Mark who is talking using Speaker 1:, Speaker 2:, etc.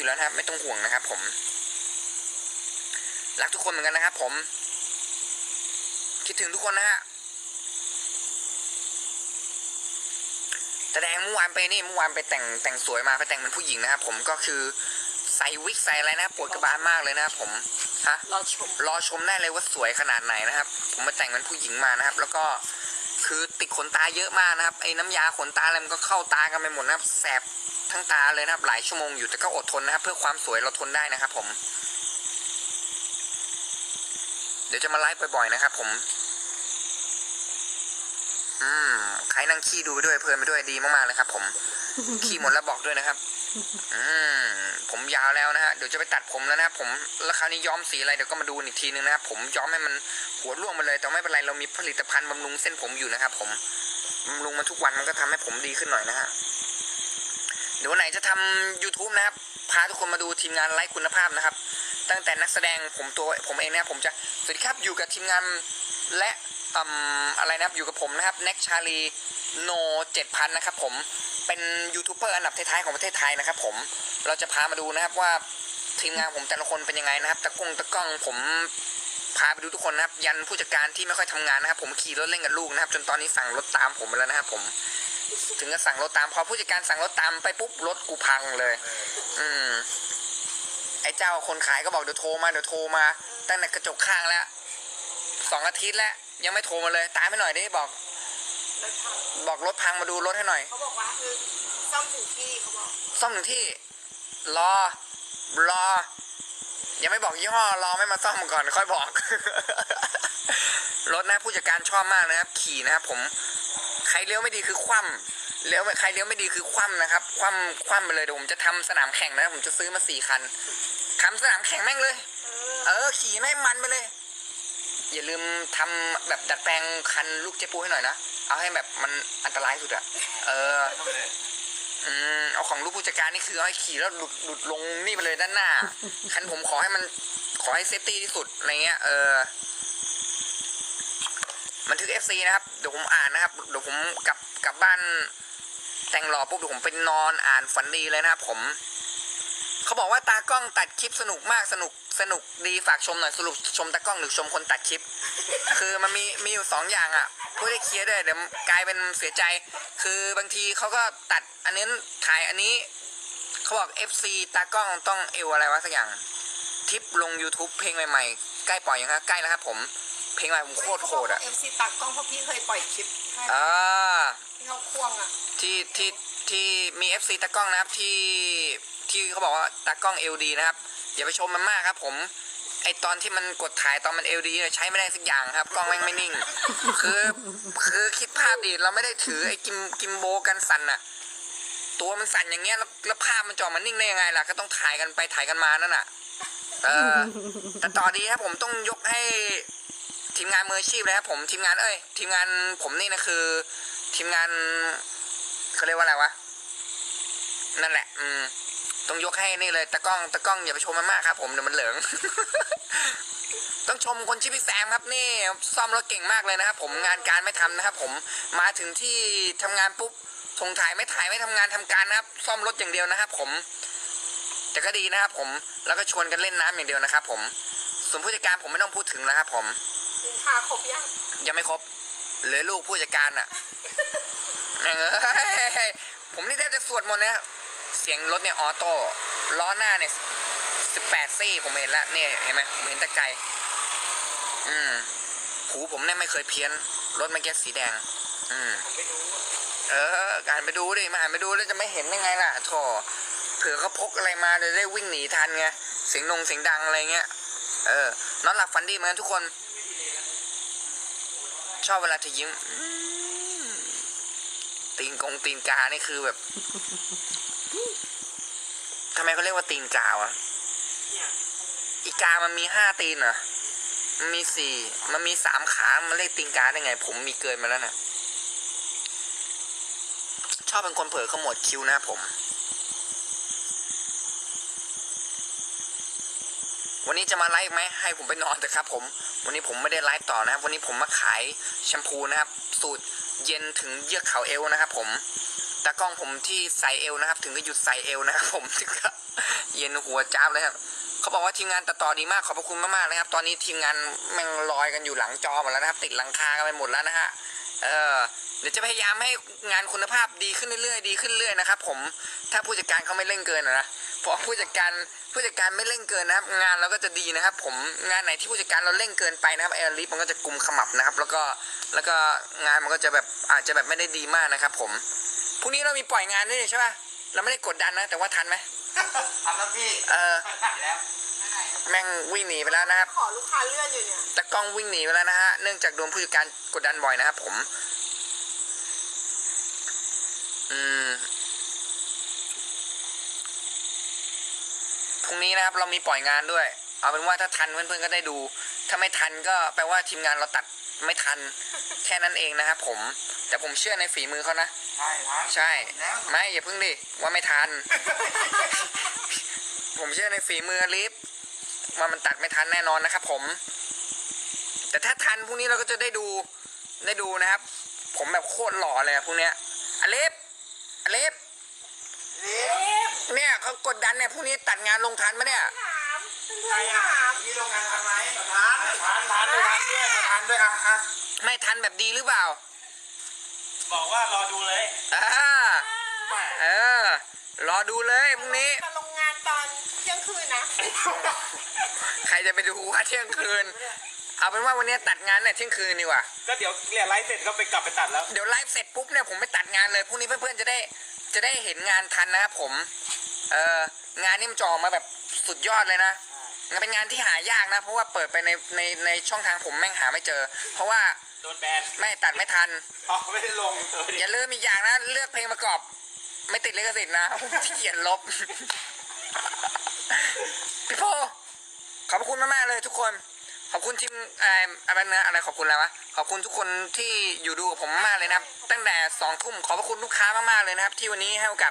Speaker 1: อยู่แล้วนะครับ ไม่ต้องห่วงนะครับ ผม รักทุกคนเหมือนกันนะครับ ผม คิดถึงทุกคนนะฮะแสดงเมื่อวานไปนี่เมื่อวานไปแต่งแต่งสวยมาไปแต่งเป็นผู้หญิงนะครับผมก็คือใส่วิกใส่อะไรนะครับปวดกระบาลมากเลยนะครับผมฮะ
Speaker 2: รอชม
Speaker 1: รอชมได้เลยว่าสวยขนาดไหนนะครับ ผมมาแต่งเป็นผู้หญิงมานะครับ แล้วก็คือติดขนตาเยอะมากนะครับไอ้น้ำยาขนตาอะไรมันก็เข้าตากันไปหมดนะครับแสบ ทั้งตาเลยนะครับ หลายชั่วโมงอยู่แต่ก็อดทนนะครับ เพื่อความสวยเราทนได้นะครับผม เดี๋ยวจะมาไลฟ์บ่อยๆนะครับ ผม อืมใครนั่งขี้ดูไปด้วยเพลินไปด้วยดีมากๆเลยครับ ผมขี้หมดแล้วบอกด้วยนะครับ อืมผมยาวแล้วนะฮะเดี๋ยวจะไปตัดผมแล้วนะครับผมแล้วคราวนี้ย้อมสีอะไรเดี๋ยวก็มาดูอีกทีนึงนะครับผมย้อมให้มันหัวร่วงมาเลย แต่ไม่เป็นไรเรามีผลิตภัณฑ์บำรุงเส้นผมอยู่นะครับ ผมบำรุงมาทุกวันมันก็ทำให้ผมดีขึ้นหน่อยนะฮะ เดี๋ยววันไหนจะทำ YouTube นะครับ พาทุกคนมาดูทีมงานไลฟ์คุณภาพนะครับ ตั้งแต่นักแสดงผมตัวผมเองนะครับ ผมจะ สวัสดีครับ อยู่กับทีมงานและอืมอะไรนะครับ อยู่กับผมนะครับแน็กชาลีโนเจ็ดพันนะครับผม เป็นยูทูบเบอร์อันดับท้ายๆของประเทศไทยนะครับผม เราจะพามาดูนะครับว่าทีมงานผมแต่ละคนเป็นยังไงนะครับ ตะกงตะกล้องผมพาไปดูทุกคนนะครับ ยันผู้จัดการที่ไม่ค่อยทำงานนะครับ ผมขี่รถเล่นกับลูกนะครับ จนตอนนี้สั่งรถตามผมไปแล้วนะครับผม ถึงจะสั่งรถตามพอผู้จัดการสั่งรถตามไปปุ๊บรถกูพังเลย อืม ไอ้เจ้าคนขายก็บอกเดี๋ยวโทรมาเดี๋ยวโทรมา ตั้งแต่กระจกข้างแล้วสองอาทิตย์แล้วยังไม่โทรมาเลยตามไปหน่อยดิบอก
Speaker 2: รถพัง
Speaker 1: บอกรถพังมาดูรถให้หน่อย
Speaker 2: เขาบอกว่าคือซ่อมถึงที่เขาบอก
Speaker 1: ซ่อมหนึ่งที่ รอ รอ ยังไม่บอกยี่ห้อรอไม่มาซ่อมก่อนค่อยบอก รถนะผู้จัดการชอบมากนะครับ ขี่นะครับผม ใครเลี้ยวไม่ดีคือคว่ำเลี้ยวใครเลี้ยวไม่ดีคือคว่ำนะครับ คว่ำคว่ำไปเลยเดี๋ยวผมจะทำสนามแข่งนะผมจะซื้อมาสี่คันทำสนามแข่งแม่งเลย
Speaker 2: เออ
Speaker 1: ขี่ให้มันไปเลย อย่าลืมทำแบบดัดแปลงคันลูกเจ๊ปูให้หน่อยนะ เอาให้แบบมันอันตรายสุดอะเอออืมเอาของลูกผู้จัดการนี่คือเอาให้ขี่แล้วหลุดหลุดลงนี่ไปเลยด้านหน้า คันผมขอให้มันขอให้เซฟตี้ที่สุดอะไรเงี้ย เออ บันทึก FC นะครับ เดี๋ยวผมอ่านนะครับ เดี๋ยวผมกลับกลับบ้านแต่งหล่อปุ๊บเดี๋ยวผมไปนอนอ่านฝันดีเลยนะครับผม เขาบอกว่าตากล้องตัดคลิปสนุกมากสนุกสนุกดีฝากชมหน่อยสรุปชมตากล้องหรือชมคนตัดคลิป คือมันมีมีอยู่สองอย่างอะพูดได้เคลียร์ด้วยเดี๋ยวกลายเป็นเสียใจ คือบางทีเขาก็ตัดอันนี้ถ่ายอันนี้เขาบอก FC ตากล้องต้องเอวอะไรวะสักอย่าง ทิปลง YouTube เพลงใหม่ๆ ใกล้ปล่อยยังครับใกล้แล้วครับผม เพลงใหม่ผมโคตรโหดอะ
Speaker 2: เอ็มซีตัดกล้องเพราะพี่เคยปล่อยคลิปให้
Speaker 1: อ่า
Speaker 2: ที่เขาควงอะ
Speaker 1: ที่ที่ที่มี FC ตากล้องนะครับที่ที่เขาบอกว่าตากล้อง LD นะครับอย่าไปชมมันมากครับ ผมไอตอนที่มันกดถ่ายตอนมัน LD เนี่ยใช้ไม่ได้สักอย่างครับ กล้องแม่งไม่นิ่ง คือคือคิดภาพดิเราไม่ได้ถือไอ้กิมกิมโบกันสั่นอะตัวมันสั่นอย่างเงี้ยแล้วแล้วภาพมันจอมันนิ่งได้ยังไงล่ะก็ต้องถ่ายกันไปถ่ายกันมานั่นน่ะเออแต่ต่อดีครับผมต้องยกให้ ทีมงานมืออาชีพเลยครับผมทีมงานเอ้ยทีมงานผมนี่นะคือ ทีมงานเขาเรียกว่าอะไรวะนั่นแหละ อืมต้องยกให้นี่เลยตะกล้องตะกล้องอย่าไปชมมันมากครับ ผมเดี๋ยวมันเหลือง ต้องชมคนชื่อพี่แซมครับนี่ ซ่อมรถเก่งมากเลยนะครับ ผมงานการไม่ทำนะครับ ผมมาถึงที่ทำงานปุ๊บส่งถ่ายไม่ถ่ายไม่ทำงานทำการนะครับ ซ่อมรถอย่างเดียวนะครับ ผม แต่ก็ดีนะครับ ผมแล้วก็ชวนกันเล่นน้ำอย่างเดียวนะครับ ผมส่วนผู้จัดการผมไม่ต้องพูดถึงนะครับ ผม
Speaker 2: สินค้าครบยัง
Speaker 1: ยังไม่ครบเหลือลูกผู้จัดการอะเอ้ยผมนี่แทบจะสวดมนต์นะเสียงรถเนี่ยออโต้ล้อหน้าเนี่ยสิบแปดซี่ผมเห็นแล้วเนี่ยเห็นไหมผมเห็นต่ไกลอืมหูผมเนี่ยไม่เคยเพี้ยนรถมื่อกี้สีแดง อืมเออการไปดูดิมาอ่านไปดูแล้วจะไม่เห็นยังไงล่ะโถเผื่อเขาพกอะไรมาจะได้วิ่งหนีทันไงเสียงนงเสียงดังอะไรเงี้ยเออ นอนหลับฝันดีเหมือนกันทุกคน อบเวลาเธอยิ้มตีนกงตีนกานี่คือแบบทำไมเขาเรียกว่าตีนกาวะอีกามันมีห้าตีนเหรอมันมีสี่มันมีสามขา มันเรียกตีนกาได้ไง ผมมีเกินมาแล้วนะชอบเป็นคนเผลอขมวดคิ้วนะผม วันนี้จะมาไลฟ์ไหมให้ผมไปนอนเถอะครับ ผม วันนี้ผมไม่ได้ไลฟ์ต่อนะครับ วันนี้ผมมาขายแชมพูนะครับ สูตรเย็นถึงเยือกเขาเอวนะครับ ผมตากล้องผมที่ใส่เอวนะครับ ถึงก็หยุดใส่เอวนะครับ ผมถึงก็เย็นหัวจ้าบเลยครับเขาบอกว่าทีมงานตัดต่อดีมากขอบพระคุณมากๆเลยครับ ตอนนี้ทีมงานแม่งลอยกันอยู่หลังจอหมดแล้วนะครับ ติดหลังคากันไปหมดแล้วนะฮะเออเดี๋ยวจะพยายามให้งานคุณภาพดีขึ้นเรื่อยๆดีขึ้นเรื่อยนะครับ ผมถ้าผู้จัดการเขาไม่เร่งเกินนะ เพราะผู้จัดการผู้จัดการไม่เร่งเกินนะครับ งานเราก็จะดีนะครับ ผมงานไหนที่ผู้จัดการเราเร่งเกินไปนะครับแอร์ลิฟมันก็จะกุมขมับนะครับ แล้วก็แล้วก็งานมันก็จะแบบอาจจะแบบไม่ได้ดีมากนะครับ ผมพรุ่งนี้เรามีปล่อยงานด้วยนี่ใช่ป่ะเราไม่ได้กดดันนะ แต่ว่าทันไหม
Speaker 3: ทำแล้วพี่
Speaker 1: เออ
Speaker 3: ถ่ายแล้ว
Speaker 1: แม่งวิ่งหนีไปแล้วนะครับ
Speaker 2: ขอลูกค้าเลื่อนอยู่เนี่ย
Speaker 1: ตะกล้องวิ่งหนีไปแล้วนะฮะ เนื่องจากโดนผู้จัดการกดดันบ่อยนะครับผม อืม พรุ่งนี้นะครับเรามีปล่อยงานด้วย เอาเป็นว่าถ้าทันเพื่อนๆก็ได้ดู ถ้าไม่ทันก็แปลว่าทีมงานเราตัดไม่ทันแค่นั้นเองนะครับผมแต่ผมเชื่อในฝีมือเขานะ
Speaker 3: ใช่ครับ
Speaker 1: ใช่
Speaker 3: แล้ว
Speaker 1: ไม่อย่าพึ่งดิว่าไม่ทัน ผมเชื่อในฝีมือลิฟว่ามันตัดไม่ทันแน่นอนนะครับผม แต่ถ้าทันพรุ่งนี้เราก็จะได้ดูได้ดูนะครับ ผมแบบโคตรหล่อเลยอะพรุ่งเนี้ยอเล็บอเล็บ
Speaker 3: เล็บ
Speaker 1: เนี่ยเขากดดันเนี่ยพรุ่งนี้ตัดงานลงทันปะเนี่ย
Speaker 2: ถาม
Speaker 3: ใคร
Speaker 2: เพื่อนๆ
Speaker 3: อะ
Speaker 2: ถาม
Speaker 3: มีโรงงานทำไหมทานทานทานด้วยทานด้วยทานด้วยอะอะ
Speaker 1: ไม่ทันแบบดีหรือเปล่า
Speaker 4: บอกว่ารอดูเลย
Speaker 1: อ่าเออ รอดูเลยพรุ่งนี้
Speaker 2: มาลงงานตอนเที่ยงคืนนะ
Speaker 1: ใครจะไปดูว่าเที่ยงคืน เอาเป็นว่าวันนี้ตัดงานเนี่ยเที่ยงคืนดีกว่า
Speaker 4: ก็เดี๋ยวเนี่ยไลฟ์เสร็จก็ไปกลับไปตัดแล้ว
Speaker 1: เดี๋ยวไลฟ์เสร็จปุ๊บเนี่ยผมไปตัดงานเลยพรุ่งนี้เพื่อนๆจะได้จะได้เห็นงานทันนะครับผม เอองานนี่มันจะออกมาแบบสุดยอดเลยนะมันเป็นงานที่หายากนะ เพราะว่าเปิดไปในในในช่องทางผมแม่งหาไม่เจอ เพราะว่า
Speaker 4: โดนแบน
Speaker 1: ไม่ตัดไม่ทัน
Speaker 4: อ๋อไม่ได้ลงเออดิ
Speaker 1: อย่าลืมอีกอย่างนะ เลือกเพลงประกอบ ไม่ติดลิขสิทธิ์นะผมขี้เกียจลบพี่โพขอบคุณมากๆเลยทุกคน ขอบคุณทีมเอ่ออะไรนะอะไรขอบคุณแล้ววะขอบคุณทุกคนที่อยู่ดูกับผมมากเลยนะครับ ตั้งแต่สองทุ่มขอบพระคุณลูกค้ามากๆเลยนะครับ ที่วันนี้ให้โอกาส